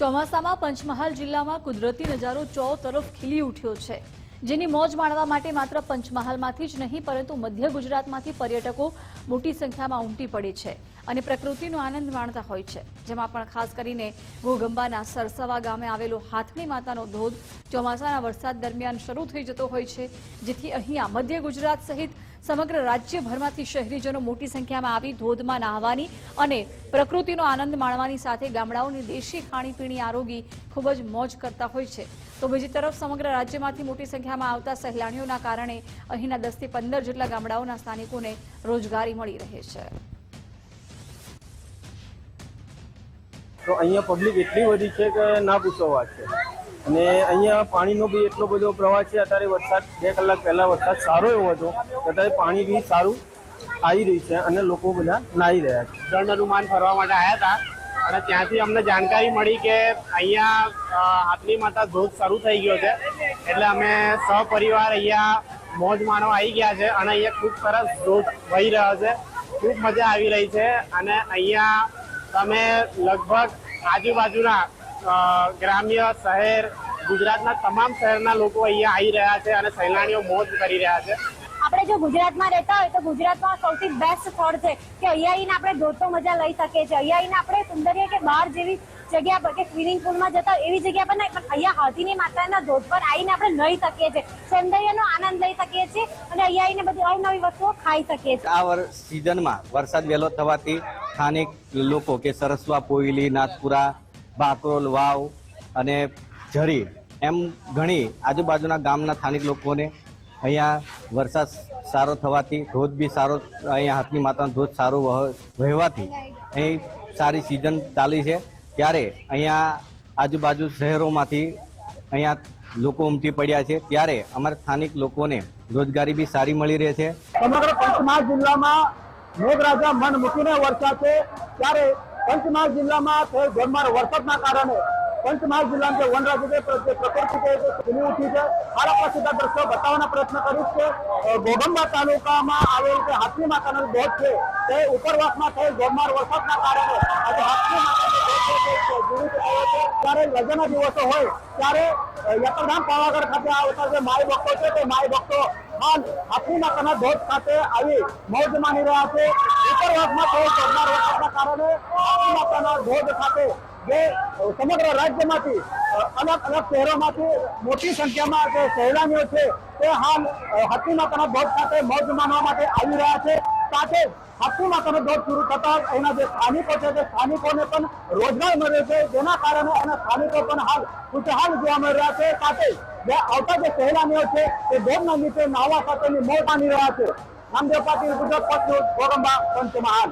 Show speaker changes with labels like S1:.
S1: ચોમાસામાં પંચમહાલ જિલ્લામાં કુદરતી નજારો ચો તરફ ખીલી ઉઠ્યો છે. જેની મોજ માણવા માટે માત્ર પંચમહાલમાંથી જ નહીં, પરંતુ મધ્ય ગુજરાતમાંથી પર્યટકો મોટી સંખ્યામાં ઉમટી પડે છે અને પ્રકૃતિનો આનંદ માણતા હોય છે. જેમાં પણ ખાસ કરીને ઘોગંબાના સરસવા ગામે આવેલો હાથણી માતાનો ધોધ ચોમાસાના વરસાદ દરમિયાન શરૂ થઈ જતો હોય છે, જેથી અહીંયા મધ્ય ગુજરાત સહિત સમગ્ર રાજ્યભરમાંથી શહેરીજનો મોટી સંખ્યામાં આવી ધોધમાં નહાવાની અને પ્રકૃતિનો આનંદ માણવાની સાથે ગામડાઓની દેશી ખાણીપીણી આરોગી ખૂબ જ મોજ કરતા હોય છે. તો બીજી તરફ સમગ્ર રાજ્યમાંથી મોટી સંખ્યામાં આવતા સહેલાણીઓના કારણે અહીંના દસથી પંદર જેટલા ગામડાઓના સ્થાનિકોને રોજગારી મળી રહે છે.
S2: તો અહીંયા પબ્લિક એટલી વધી છે કે ના પૂછો વાત છે? અને અહીંયા પાણીનો બી એટલો બધો પ્રવાહ છે, અત્યારે વરસાદ, બે કલાક પહેલા વરસાદ સારો એવો હતો, અત્યારે પાણી બી સારું આવી રહ્યું છે અને લોકો બધા નાહી રહ્યા છે.
S3: જળ હનુમાન ફરવા માટે આવ્યા હતા અને ત્યાંથી અમને જાણકારી મળી કે અહીંયા હાથની માતા ધોધ શરૂ થઈ ગયો છે. એટલે અમે સહપરિવાર અહીંયા મોજ માણવા આવી ગયા છે અને અહીંયા ખૂબ સરસ ધોધ વહી રહ્યો છે. ખૂબ મજા આવી રહી છે અને અહીંયા તમે લગભગ આજુબાજુના ગ્રામ્ય શહેર ગુજરાતના તમામ શહેરના લોકો અહીંયા આવી રહ્યા છે અને સહેલાણીઓ મોજ કરી રહ્યા છે.
S4: આપણે જો ગુજરાતમાં રહેતા હોય તો ગુજરાતમાં સૌથી બેસ્ટ સ્થળ છે કે અહીંયા આવીને આપણે ધોતો મજા લઈ શકીએ છીએ. અહીંયા આવીને આપણે સુંદરીય કે બહાર જેવી જગ્યા પર કે સ્વિમિંગ પુલમાં જતા એવી જગ્યા પર નહીં પણ અહીંયા હાથીની માતાના ધોધ પર આવીને આપણે લઈ શકીએ છીએ. સૌંદર્યનો આનંદ લઈ શકીએ છીએ અને અહીંયા આવીને બધી અવનવી વસ્તુઓ ખાઈ શકીએ છીએ.
S5: આ વર્ષ સિઝનમાં વરસાદ વહેલો થવાથી સ્થાનિક લોકો કે સરસવા પોઈલી નાથપુરા બાકરોલ, વાવ અને ઝરી એમ ઘણી આજુબાજુના ગામના સ્થાનિક લોકોને અહીંયા વરસાદ સારો થવાથી, ધોધ બી સારો, અહીંયા હાથની માતાનો ધોધ સારો વહ- વહેવાથી અહીં સારી સિઝન ચાલી છે. ત્યારે અહીંયા આજુબાજુ શહેરોમાંથી અહીંયા લોકો ઉમટી પડ્યા છે. ત્યારે અમારા સ્થાનિક લોકોને રોજગારી બી સારી મળી રહે છે.
S6: સમગ્ર પંચમહાલ જિલ્લામાં મેઘરાજા મન મૂકીને વરસાદ છે. ત્યારે પંચમહાલ જિલ્લામાં થયેલ ધોધમાર વરસાદના કારણે પંચમહાલ જિલ્લા જે વનરાજ જે પ્રકૃતિ છે તે ઉઠી છે મારા પાસેના દ્રશ્યો બતાવવાનો પ્રયત્ન કરીશ કે ગોગંબા તાલુકામાં આવેલ જે હાથની માતાનો ધોધ છે તે ઉપરવાસમાં થયેલ ધોધમાર વરસાદના કારણે આજે છે ત્યારે લગ્નના દિવસો હોય ત્યારે અ, યાત્રાધામ પાવાગઢ ખાતે આવતા જે માય ભક્તો છે તે માય ભક્તો હાલ હાથની માતાના ધોધ ખાતે આવી મોજ માની રહ્યા છે. ઉપરવાસમાં થયેલ ધોધમાર કારણે હાથની માતાના ધોધ ખાતે જે સમગ્ર રાજ્યમાંથી અલગ અલગ શહેરોમાંથી મોટી સંખ્યામાં જે સહેલાણીઓ છે તે હાલ અ, માતાના ધોધ ખાતે મોજ માનવા માટે આવી રહ્યા છે. સાથે જ હાથની માતાનો ધોધ શરૂ થતા એના જે સ્થાનિકો છે તે સ્થાનિકોને પણ રોજગાર મળ્યો છે. જેના કારણે એના સ્થાનિકો પણ હાલ ખુશહાલ જોવા મળી રહ્યા છે. સાથે જે આવતા જે સહેલાણીઓ છે તે ધોધના નીચે નાવા સાથેની મોજ માની રહ્યા છે. નામદેવ પાટીલ ગુજરાત પક્ષ ન્યૂઝ પંચમહાલ